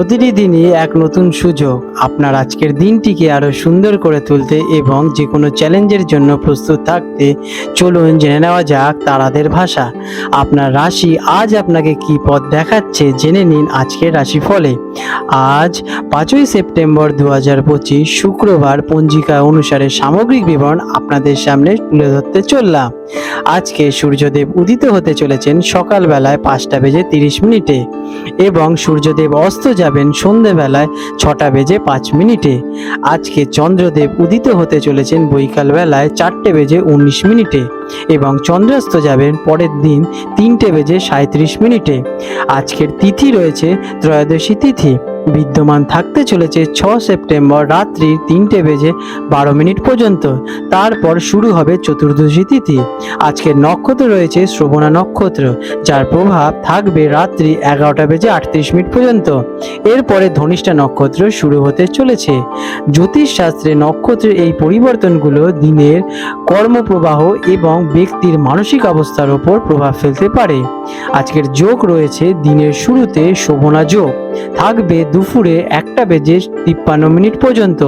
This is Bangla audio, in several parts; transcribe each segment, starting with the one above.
প্রতিটি দিনই এক নতুন সুযোগ। আপনার আজকের দিনটিকে আরও সুন্দর করে তুলতে এবং যে কোনো চ্যালেঞ্জের জন্য প্রস্তুত থাকতে চলুন জেনে নেওয়া যাক তারাদের ভাষা। আপনার রাশি আজ আপনাকে কি পথ দেখাচ্ছে জেনে নিন আজকের রাশি ফলে আজ পাঁচই সেপ্টেম্বর দু হাজার পঁচিশ শুক্রবার পঞ্জিকা অনুসারে সামগ্রিক বিবরণ আপনাদের সামনে তুলে ধরতে চললাম। আজকে সূর্যদেব উদিত হতে চলেছেন সকালবেলায় পাঁচটা বেজে তিরিশ মিনিটে এবং সূর্যদেব অস্ত যাবেন সন্ধেবেলায় ছটা বেজে পাঁচ মিনিটে। আজকে চন্দ্রদেব উদিত হতে চলেছেন বৈকালবেলায় চারটে বেজে উনিশ মিনিটে এবং চন্দ্রাস্ত যাবেন পরের দিন তিনটে বেজে সাঁত্রিশ মিনিটে। আজকের তিথি রয়েছে ত্রয়োদশী তিথি। বিদ্যমান থাকতে চলেছে ছ সেপ্টেম্বর রাত্রি তিনটে বেজে বারো মিনিট পর্যন্ত। তারপর শুরু হবে চতুর্দশী তিথি। আজকের নক্ষত্র রয়েছে শ্রবণা নক্ষত্র, যার প্রভাব থাকবে রাত্রি এগারোটা বেজে আটত্রিশ মিনিট পর্যন্ত। এরপরে ধনিষ্ঠা নক্ষত্র শুরু হতে চলেছে। জ্যোতিষ শাস্ত্রে নক্ষত্রের এই পরিবর্তনগুলো দিনের কর্মপ্রবাহ এবং ব্যক্তির মানসিক অবস্থার ওপর প্রভাব ফেলতে পারে। আজকের যোগ রয়েছে দিনের শুরুতে শোভনা যোগ। থাকবে দুপুরে একটা বেজে তিপ্পান্ন মিনিট পর্যন্ত।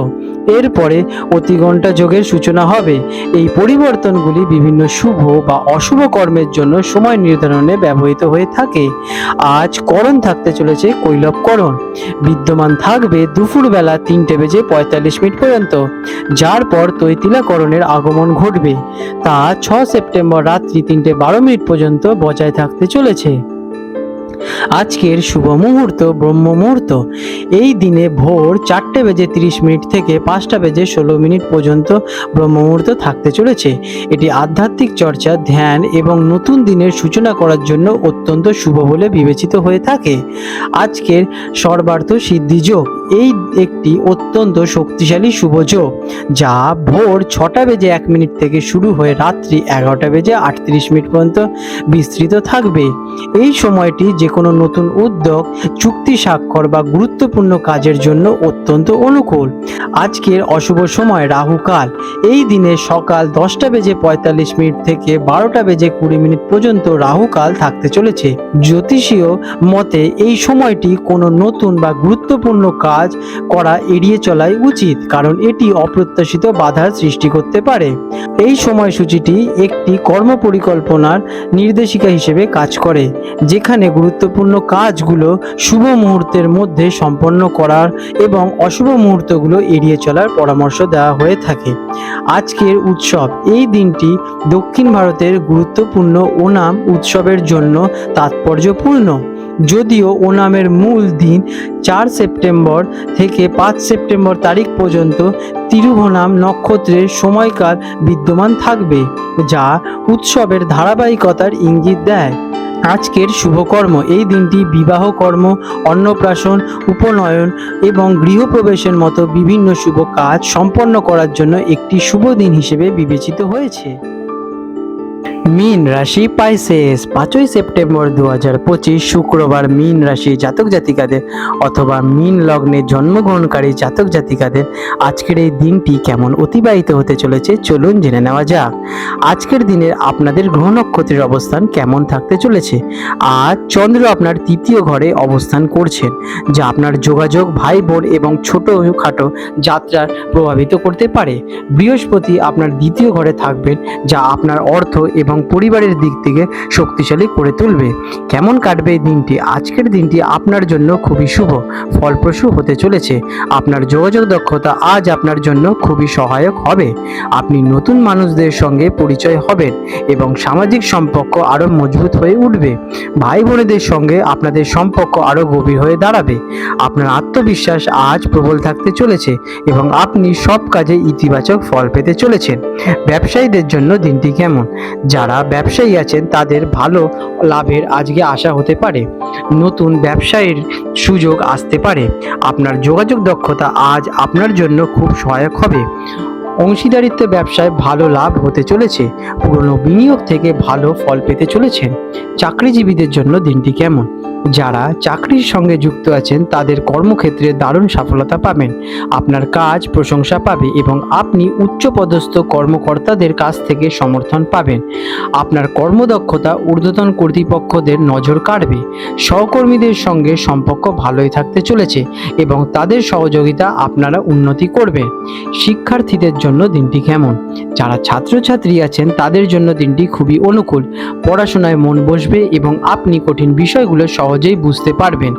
এরপরে অতিঘণ্টা যোগের সূচনা হবে। এই পরিবর্তনগুলি বিভিন্ন শুভ বা অশুভ কর্মের জন্য সময় নির্ধারণে ব্যবহৃত হয়ে থাকে। আজ করণ থাকতে চলেছে কৈলবকরণ। বিদ্যমান থাকবে দুপুরবেলা তিনটে বেজে পঁয়তাল্লিশ মিনিট পর্যন্ত, যার পর তৈতিলাকরণের আগমন ঘটবে। তা ছ সেপ্টেম্বর রাত্রি তিনটে বারো মিনিট পর্যন্ত বজায় থাকতে চলেছে। আজকের শুভ মুহূর্ত, ব্রহ্ম মুহূর্ত। এই দিনে ভোর চারটে বেজে তিরিশ মিনিট থেকে পাঁচটা বেজে ষোলো মিনিট পর্যন্ত ব্রহ্ম মুহূর্ত থাকতে চলেছে। এটি আধ্যাত্মিক চর্চা, ধ্যান এবং নতুন দিনের সূচনা করার জন্য অত্যন্ত শুভ বলে বিবেচিত হয়ে থাকে। আজকের সর্বার্থ সিদ্ধি যোগ। এই একটি অত্যন্ত শক্তিশালী শুভ যোগ, যা ভোর ছটা বেজে এক মিনিট থেকে শুরু হয়ে রাত্রি এগারোটা বেজে আটত্রিশ মিনিট পর্যন্ত বিস্তৃত থাকবে। এই সময়টি যে কোনো নতুন উদ্যোগ, চুক্তি স্বাক্ষর বা গুরুত্বপূর্ণ কাজের জন্য অত্যন্ত অনুকূল। আজকের অশুভ সময় রাহুকাল এই দিনে সকাল দশটা বেজে পঁয়তাল্লিশ মিনিট থেকে বারোটা বেজে কুড়ি মিনিট পর্যন্ত রাহুকাল থাকতে চলেছে। জ্যোতিষীয় মতে এই সময়টি কোনো নতুন বা গুরুত্বপূর্ণ কাজ করা এড়িয়ে চলাই উচিত, কারণ এটি অপ্রত্যাশিত বাধার সৃষ্টি করতে পারে। এই সময়সূচিটি একটি কর্ম পরিকল্পনার নির্দেশিকা হিসেবে কাজ করে, যেখানে গুরুত্বপূর্ণ কাজগুলো শুভ মুহূর্তের মধ্যে সম্পন্ন করার এবং অশুভ মুহূর্তগুলো এড়িয়ে চলার পরামর্শ দেওয়া হয়ে থাকে। আজকের উৎসব, এই দিনটি দক্ষিণ ভারতের গুরুত্বপূর্ণ ওনাম উৎসবের জন্য তাৎপর্যপূর্ণ। যদিও ওনামের মূল দিন চার সেপ্টেম্বর থেকে পাঁচ সেপ্টেম্বর তারিখ পর্যন্ত তিরুভনাম নক্ষত্রের সময়কাল বিদ্যমান থাকবে, যা উৎসবের ধারাবাহিকতার ইঙ্গিত দেয়। আজকের শুভকর্ম। এই দিনটি বিবাহ কর্ম, অন্নপ্রাশন, উপনয়ন এবং গৃহপ্রবেশের মতো বিভিন্ন শুভ কাজ সম্পন্ন করার জন্য একটি শুভ দিন হিসেবে বিবেচিত হয়েছে। মীন রাশি পাইসেস পাঁচই সেপ্টেম্বর দু হাজার পঁচিশ শুক্রবার মীন রাশি জাতক জাতিকাদের অথবা মীন লগ্নে জন্মগ্রহণকারী জাতক জাতিকাদের আজকের এই দিনটি কেমন অতিবাহিত হতে চলেছে চলুন জেনে নেওয়া যাক। আজকের দিনের আপনাদের গ্রহ নক্ষত্রের অবস্থান কেমন থাকতে চলেছে? আজ চন্দ্র আপনার তৃতীয় ঘরে অবস্থান করছেন, যা আপনার যোগাযোগ ভাই বোন এবং ছোটোখাটো যাত্রার প্রভাবিত করতে পারে। বৃহস্পতি আপনার দ্বিতীয় ঘরে থাকবেন, যা আপনার অর্থ এবং পরিবারের দিক থেকে শক্তিশালী করে তুলবে। কেমন কাটবে এই দিনটি? আজকের দিনটি আপনার জন্য খুবই শুভ, ফলপ্রসূ হতে চলেছে। আপনার যোগাযোগ দক্ষতা আজ আপনার জন্য খুবই সহায়ক হবে। আপনি নতুন মানুষদের সঙ্গে পরিচয় হবেন এবং সামাজিক সম্পর্ক আরও মজবুত হয়ে উঠবে। ভাই বোনেদের সঙ্গে আপনাদের সম্পর্ক আরও গভীর হয়ে দাঁড়াবে। আপনার আত্মবিশ্বাস আজ প্রবল থাকতে চলেছে এবং আপনি সব কাজে ইতিবাচক ফল পেতে চলেছেন। ব্যবসায়ীদের জন্য দিনটি কেমন? যারা ব্যবসায়ী আছেন, তাদের ভালো লাভের আজকে আশা হতে পারে। নতুন ব্যবসায়ের সুযোগ আসতে পারে। আপনার যোগাযোগ দক্ষতা আজ আপনার জন্য খুব সহায়ক হবে। অংশীদারিত্ব ব্যবসায় ভালো লাভ হতে চলেছে। পুরনো বিনিয়োগ থেকে ভালো ফল পেতে চলেছেন। চাকরিজীবীদের জন্য দিনটি কেমন? যারা চাকরির সঙ্গে যুক্ত আছেন, তাদের কর্মক্ষেত্রে দারুণ সফলতা পাবেন। আপনার কাজ প্রশংসা পাবে এবং আপনি উচ্চপদস্থ কর্মকর্তাদের কাছ থেকে সমর্থন পাবেন। আপনার কর্মদক্ষতা ঊর্ধ্বতন কর্তৃপক্ষদের নজর কাড়বে। সহকর্মীদের সঙ্গে সম্পর্ক ভালোই থাকতে চলেছে এবং তাদের সহযোগিতা আপনারা উন্নতি করবে। শিক্ষার্থীদের জন্য দিনটি কেমন? যারা ছাত্রছাত্রী আছেন, তাদের জন্য দিনটি খুবই অনুকূল। পড়াশোনায় মন বসবে এবং আপনি কঠিন বিষয়গুলো সহজেই বুঝতে পারবেন।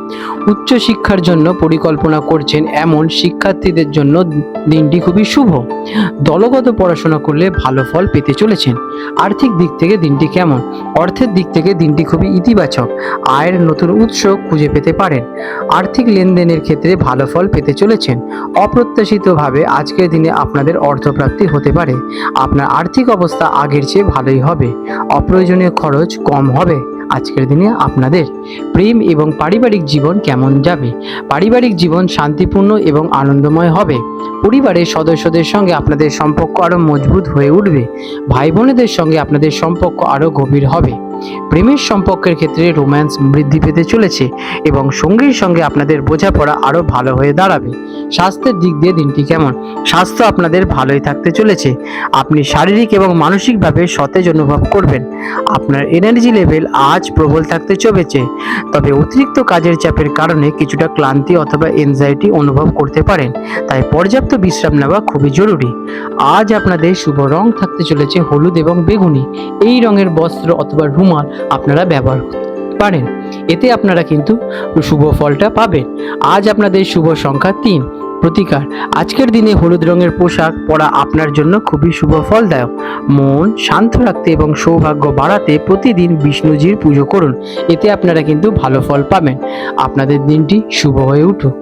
উচ্চশিক্ষার জন্য পরিকল্পনা করছেন এমন শিক্ষার্থীদের জন্য দিনটি খুবই শুভ। দলগত পড়াশোনা করলে ভালো ফল পেতে চলেছেন। আর্থিক দিক থেকে দিনটি কেমন? অর্থের দিক থেকে দিনটি খুবই ইতিবাচক। আয়ের নতুন উৎস খুঁজে পেতে পারেন। আর্থিক লেনদেনের ক্ষেত্রে ভালো ফল পেতে চলেছেন। অপ্রত্যাশিতভাবে আজকের দিনে আপনাদের অর্থপ্রাপ্তি হতে পারে। আপনার আর্থিক অবস্থা আগের চেয়ে ভালোই হবে। অপ্রয়োজনীয় খরচ কম হবে। আজকের দিনে আপনাদের প্রেম এবং পারিবারিক জীবন কেমন যাবে? পারিবারিক জীবন শান্তিপূর্ণ এবং আনন্দময় হবে। পরিবারের সদস্যদের সঙ্গে আপনাদের সম্পর্ক আরও মজবুত হয়ে উঠবে। ভাই বোনেদের সঙ্গে আপনাদের সম্পর্ক আরও গভীর হবে। প্রেমের সম্পর্কের ক্ষেত্রে রোম্যান্স বৃদ্ধি পেতে চলেছে এবং সঙ্গীর সঙ্গে আপনাদের বোঝাপড়া আরও ভালো হয়ে দাঁড়াবে। স্বাস্থ্যের দিক দিয়ে দিনটি কেমন? স্বাস্থ্য আপনাদের ভালোই থাকতে চলেছে। আপনি শারীরিক এবং মানসিকভাবে সতেজ অনুভব করবেন। আপনার এনার্জি লেভেল আজ প্রবল থাকতে চলেছে। তবে অতিরিক্ত কাজের চাপের কারণে কিছুটা ক্লান্তি অথবা এনজাইটি অনুভব করতে পারেন। তাই পর্যাপ্ত বিশ্রাম নেওয়া খুবই জরুরি। আজ আপনাদের শুভ রং থাকতে চলেছে হলুদ এবং বেগুনি। এই রঙের বস্ত্র অথবা রুমাল আপনারা ব্যবহার পারেন। এতে আপনারা কিন্তু শুভ ফলটা পাবেন। আজ আপনাদের শুভ সংখ্যা তিন। প্রতিকার। আজকের দিনে হলুদ রঙের পোশাক পরা আপনার জন্য খুবই শুভ ফলদায়ক। মন শান্ত রাখতে এবং সৌভাগ্য বাড়াতে প্রতিদিন বিষ্ণুজির পুজো করুন। এতে আপনারা কিন্তু ভালো ফল পাবেন। আপনাদের দিনটি শুভ হয়ে উঠুক।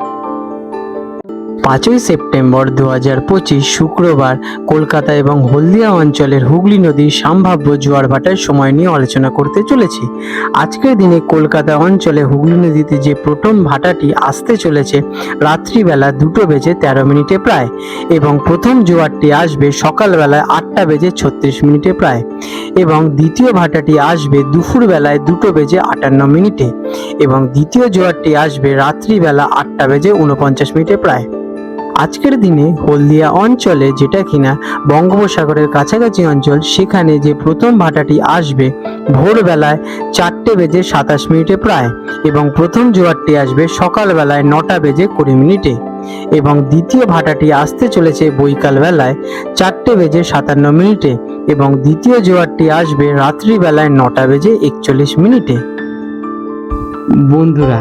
পাঁচই সেপ্টেম্বর দু হাজার পঁচিশ শুক্রবার কলকাতা এবং হলদিয়া অঞ্চলের হুগলি নদীর সম্ভাব্য জোয়ার ভাটার সময় নিয়ে আলোচনা করতে চলেছি। আজকের দিনে কলকাতা অঞ্চলে হুগলি নদীতে যে প্রথম ভাটাটি আসতে চলেছে, রাত্রিবেলা দুটো বেজে তেরো মিনিটে প্রায় এবং প্রথম জোয়ারটি আসবে সকালবেলায় আটটা বেজে ছত্রিশ মিনিটে প্রায় এবং দ্বিতীয় ভাটাটি আসবে দুপুরবেলায় দুটো বেজে আটান্ন মিনিটে এবং দ্বিতীয় জোয়ারটি আসবে রাত্রিবেলা আটটা বেজে উনপঞ্চাশ মিনিটে প্রায়। আজকের দিনে হলদিয়া অঞ্চলে যেটা কিনা বঙ্গোপসাগরের কাছাকাছি অঞ্চল, সেখানে যে প্রথম ভাটাটি আসবে ভোরবেলায় চারটে বেজে সাতাশ মিনিটে প্রায় এবং প্রথম জোয়ারটি আসবে সকালবেলায় নটা বেজে কুড়ি মিনিটে এবং দ্বিতীয় ভাটাটি আসতে চলেছে বৈকাল বেলায় চারটে বেজে সাতান্ন মিনিটে এবং দ্বিতীয় জোয়ারটি আসবে রাত্রিবেলায় নটা বেজে একচল্লিশ মিনিটে। বন্ধুরা